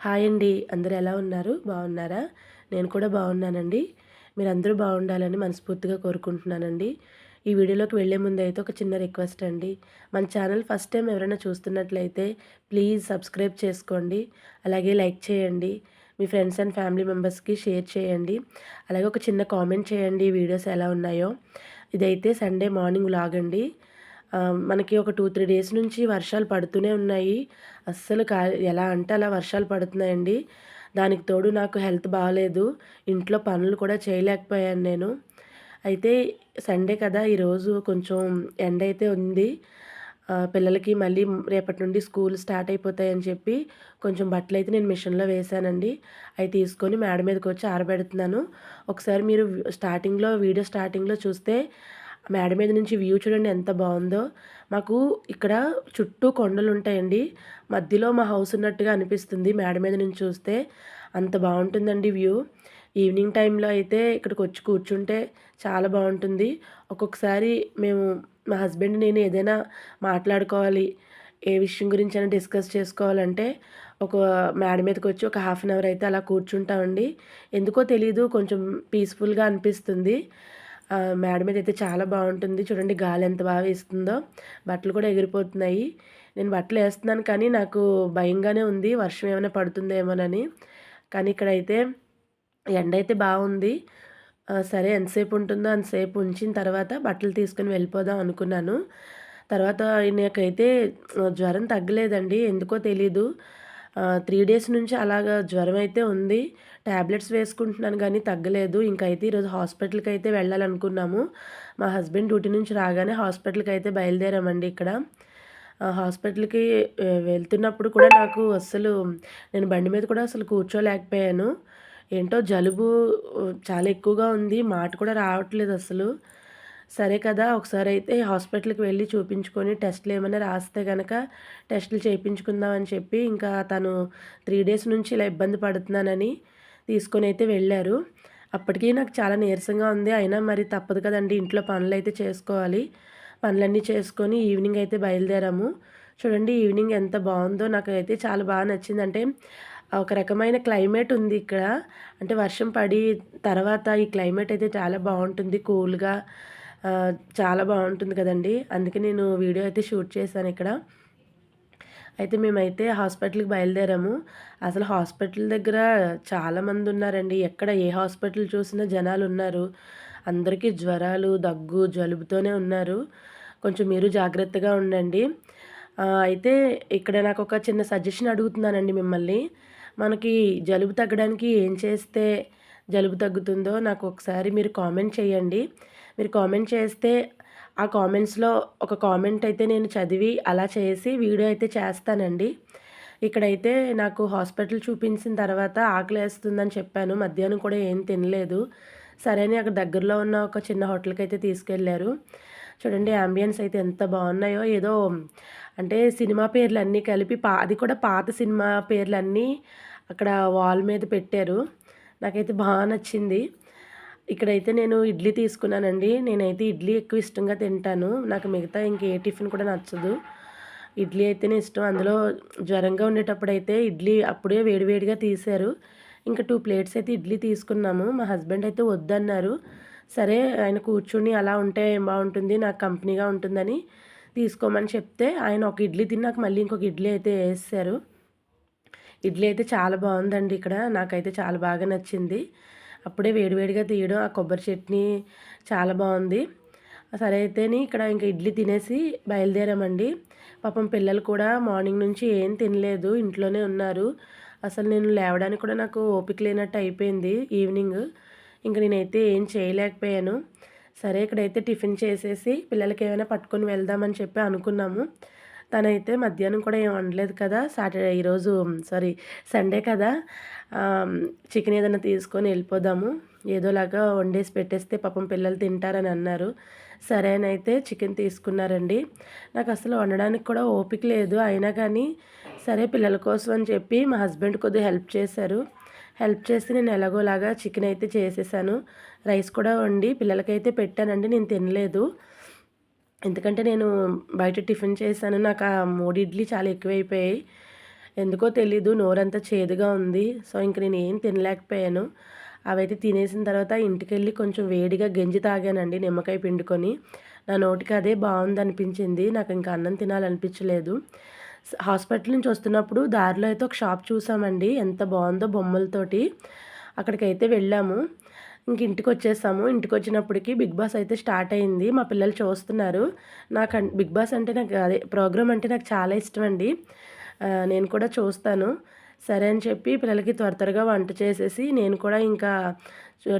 Hi అండి. అందరు ఎలా ఉన్నారు? బాగున్నారా? నేను కూడా బాగున్నానండి. మీరందరూ బాగుండాలని మనస్ఫూర్తిగా కోరుకుంటున్నానండి. ఈ వీడియోలోకి వెళ్ళే ముందు అయితే ఒక చిన్న రిక్వెస్ట్ అండి. మన ఛానల్ ఫస్ట్ టైం ఎవరైనా చూస్తున్నట్లయితే ప్లీజ్ సబ్స్క్రైబ్ చేసుకోండి. అలాగే లైక్ చేయండి. మీ ఫ్రెండ్స్ అండ్ ఫ్యామిలీ మెంబర్స్కి షేర్ చేయండి. అలాగే ఒక చిన్న కామెంట్ చేయండి ఈ వీడియోస్ ఎలా ఉన్నాయో. ఇదైతే సండే మార్నింగ్ లాగండి. మనకి ఒక టూ త్రీ డేస్ నుంచి వర్షాలు పడుతూనే ఉన్నాయి. అస్సలు కా ఎలా అంటే అలా వర్షాలు పడుతున్నాయండి. దానికి తోడు నాకు హెల్త్ బాగాలేదు. ఇంట్లో పనులు కూడా చేయలేకపోయాను నేను. అయితే సండే కదా ఈరోజు కొంచెం ఎండ అయితే ఉంది. పిల్లలకి మళ్ళీ రేపటి నుండి స్కూల్ స్టార్ట్ అయిపోతాయని చెప్పి కొంచెం బట్టలు అయితే నేను మిషన్లో వేసానండి అవి తీసుకొని మేడ మీదకి వచ్చి ఆరబెడుతున్నాను. ఒకసారి మీరు స్టార్టింగ్లో వీడియో స్టార్టింగ్లో చూస్తే మేడ మీద నుంచి వ్యూ చూడండి ఎంత బాగుందో. మాకు ఇక్కడ చుట్టూ కొండలు ఉంటాయండి. మధ్యలో మా హౌస్ ఉన్నట్టుగా అనిపిస్తుంది మేడ మీద నుంచి చూస్తే. అంత బాగుంటుందండి వ్యూ. ఈవినింగ్ టైంలో అయితే ఇక్కడికి వచ్చి కూర్చుంటే చాలా బాగుంటుంది. ఒక్కొక్కసారి మేము మా హస్బెండ్ నేను ఏదైనా మాట్లాడుకోవాలి ఏ విషయం గురించి అయినా డిస్కస్ చేసుకోవాలంటే ఒక మేడ మీదకి వచ్చి ఒక హాఫ్ అన్ అవర్ అయితే అలా కూర్చుంటామండి. ఎందుకో తెలీదు కొంచెం పీస్ఫుల్గా అనిపిస్తుంది. మేడ మీద అయితే చాలా బాగుంటుంది. చూడండి గాలి ఎంత బాగా వేస్తుందో. బట్టలు కూడా ఎగిరిపోతున్నాయి. నేను బట్టలు వేస్తున్నాను కానీ నాకు భయంగానే ఉంది. వర్షం ఏమైనా పడుతుందేమోనని. కానీ ఇక్కడైతే ఎండ అయితే బాగుంది సరే ఎంతసేపు ఉంటుందో అంతసేపు ఉంచిన తర్వాత బట్టలు తీసుకుని వెళ్ళిపోదాం అనుకున్నాను. తర్వాత నాకైతే జ్వరం తగ్గలేదండి. ఎందుకో తెలీదు. త్రీ డేస్ నుంచి అలాగా జ్వరం అయితే ఉంది. ట్యాబ్లెట్స్ వేసుకుంటున్నాను కానీ తగ్గలేదు. ఇంకైతే ఈరోజు హాస్పిటల్కి అయితే వెళ్ళాలనుకున్నాము. మా హస్బెండ్ డ్యూటీ నుంచి రాగానే హాస్పిటల్కి అయితే బయలుదేరామండి ఇక్కడ. హాస్పిటల్కి వెళ్తున్నప్పుడు కూడా నాకు అసలు నేను బండి మీద కూడా అసలు కూర్చోలేకపోయాను. ఏంటో జలుబు చాలా ఎక్కువగా ఉంది. మాట కూడా రావట్లేదు అసలు సరే కదా ఒకసారి అయితే హాస్పిటల్కి వెళ్ళి చూపించుకొని టెస్ట్లు ఏమైనా రాస్తే కనుక టెస్టులు చేయించుకుందామని చెప్పి ఇంకా తను త్రీ డేస్ నుంచి ఇలా ఇబ్బంది పడుతున్నానని తీసుకొని అయితే వెళ్ళారు. అప్పటికీ నాకు చాలా నీరసంగా ఉంది. అయినా మరి తప్పదు కదండి ఇంట్లో పనులు అయితే చేసుకోవాలి. పనులన్నీ చేసుకొని ఈవినింగ్ అయితే బయలుదేరాము. చూడండి ఈవినింగ్ ఎంత బాగుందో. నాకు అయితే చాలా బాగా నచ్చింది. అంటే ఒక రకమైన క్లైమేట్ ఉంది ఇక్కడ. అంటే వర్షం పడి తర్వాత ఈ క్లైమేట్ అయితే చాలా బాగుంటుంది. కూల్గా చాలా బాగుంటుంది కదండి. అందుకే నేను వీడియో అయితే షూట్ చేశాను ఇక్కడ. అయితే మేమైతే హాస్పిటల్కి బయలుదేరాము. అసలు హాస్పిటల్ దగ్గర చాలామంది ఉన్నారండి. ఎక్కడ ఏ హాస్పిటల్ చూసినా జనాలు ఉన్నారు. అందరికీ జ్వరాలు దగ్గు జలుబుతోనే ఉన్నారు. కొంచెం మీరు జాగ్రత్తగా ఉండండి. అయితే ఇక్కడ నాకు ఒక చిన్న సజెషన్ అడుగుతున్నానండి మిమ్మల్ని. మనకి జలుబు తగ్గడానికి ఏం చేస్తే జలుబు తగ్గుతుందో నాకు ఒకసారి మీరు కామెంట్ చేయండి. మీరు కామెంట్ చేస్తే ఆ కామెంట్స్లో ఒక కామెంట్ అయితే నేను చదివి అలా చేసి వీడియో అయితే చేస్తానండి. ఇక్కడైతే నాకు హాస్పిటల్ చూపించిన తర్వాత ఆకలి వేస్తుందని చెప్పాను. మధ్యాహ్నం కూడా ఏం తినలేదు. సరే అని అక్కడ దగ్గరలో ఉన్న ఒక చిన్న హోటల్కి అయితే తీసుకెళ్ళారు. చూడండి అంబియన్స్ అయితే ఎంత బాగున్నాయో. ఏదో అంటే సినిమా పేర్లు అన్నీ కలిపి పా అది కూడా పాత సినిమా పేర్లన్నీ అక్కడ వాల్ మీద పెట్టారు. నాకైతే బాగా నచ్చింది. ఇక్కడైతే నేను ఇడ్లీ తీసుకున్నానండి. నేనైతే ఇడ్లీ ఎక్కువ ఇష్టంగా తింటాను. నాకు మిగతా ఇంకే టిఫిన్ కూడా నచ్చదు. ఇడ్లీ అయితేనే ఇష్టం. అందులో జ్వరంగా ఉండేటప్పుడు అయితే ఇడ్లీ అప్పుడే వేడివేడిగా తీశారు. ఇంకా టూ ప్లేట్స్ అయితే ఇడ్లీ తీసుకున్నాము. మా హస్బెండ్ అయితే వద్దన్నారు. సరే ఆయన కూర్చుని అలా ఉంటే ఏం బాగుంటుంది? నాకు కంపెనీగా ఉంటుందని తీసుకోమని చెప్తే ఆయన ఒక ఇడ్లీ తిన్నాక మళ్ళీ ఇంకొక ఇడ్లీ అయితే వేసారు ఇడ్లీ అయితే చాలా బాగుందండి ఇక్కడ. నాకైతే చాలా బాగా నచ్చింది. అప్పుడే వేడివేడిగా తీయడం. ఆ కొబ్బరి చట్నీ చాలా బాగుంది. సరే అయితేని ఇక్కడ ఇంకా ఇడ్లీ తినేసి బయలుదేరామండి. పాపం పిల్లలు కూడా మార్నింగ్ నుంచి ఏం తినలేదు ఇంట్లోనే ఉన్నారు. అసలు నేను లేవడానికి కూడా నాకు ఓపిక లేనట్టు అయిపోయింది ఈవినింగ్. ఇంక నేనైతే ఏం చేయలేకపోయాను. సరే ఇక్కడైతే టిఫిన్ చేసేసి పిల్లలకి ఏమైనా పట్టుకొని వెళ్దామని చెప్పి అనుకున్నాము. తనైతే మధ్యాహ్నం కూడా ఏం వండలేదు కదా. సాటర్డే ఈరోజు సారీ సండే కదా. చికెన్ ఏదైనా తీసుకొని వెళ్ళిపోదాము. ఏదోలాగా వండేసి పెట్టేస్తే పాపం పిల్లలు తింటారని అన్నారు. సరే అని అయితే చికెన్ తీసుకున్నారండి. నాకు అసలు వండడానికి కూడా ఓపిక లేదు. అయినా కానీ సరే పిల్లల కోసం అని చెప్పి మా హస్బెండ్ కొద్దిగా హెల్ప్ చేశారు. హెల్ప్ చేసి నేను ఎలాగోలాగా చికెన్ అయితే చేసేసాను. రైస్ కూడా వండి పిల్లలకైతే పెట్టానండి. నేను తినలేదు. ఎందుకంటే నేను బయట టిఫిన్ చేశాను. నాకు ఆ మూడు ఇడ్లీ చాలా ఎక్కువైపోయాయి. ఎందుకో తెలీదు నోరంతా చేదుగా ఉంది. సో ఇంక నేను ఏం తినలేకపోయాను. అవైతే తినేసిన తర్వాత ఇంటికి వెళ్ళి కొంచెం వేడిగా గంజి తాగానండి నిమ్మకాయ పిండుకొని. నా నోటికి అదే బాగుంది అనిపించింది నాకు ఇంకా అన్నం తినాలనిపించలేదు. హాస్పిటల్ నుంచి వస్తున్నప్పుడు దారిలో అయితే ఒక షాప్ చూసామండి. ఎంత బాగుందో బొమ్మలతోటి. అక్కడికైతే వెళ్ళాము. ఇంక ఇంటికి వచ్చేసాము ఇంటికి వచ్చినప్పటికి బిగ్ బాస్ అయితే స్టార్ట్ అయింది. మా పిల్లలు చూస్తున్నారు. నాకు బిగ్ బాస్ అంటే నాకు అదే ప్రోగ్రామ్ అంటే నాకు చాలా ఇష్టం అండి నేను కూడా చూస్తాను. సరే అని చెప్పి పిల్లలకి త్వర త్వరగా వంట చేసేసి నేను కూడా ఇంకా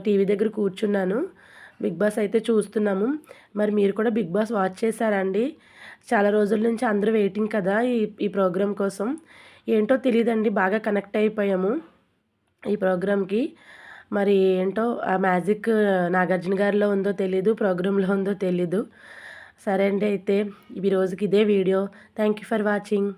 టీవీ దగ్గర కూర్చున్నాను. బిగ్ బాస్ అయితే చూస్తున్నాము. మరి మీరు కూడా బిగ్ బాస్ వాచ్ చేశారండి చాలా రోజుల నుంచి అందరూ వెయిటింగ్ కదా ఈ ఈ ప్రోగ్రాం కోసం. ఏంటో తెలియదండి బాగా కనెక్ట్ అయిపోయాము ఈ ప్రోగ్రాంకి మరి ఏంటో ఆ మ్యాజిక్ నాగార్జున గారిలో ఉందో తెలీదు ప్రోగ్రాంలో ఉందో తెలీదు. సరే అండి అయితే ఈ రోజుకి ఇదే video. Thank you for watching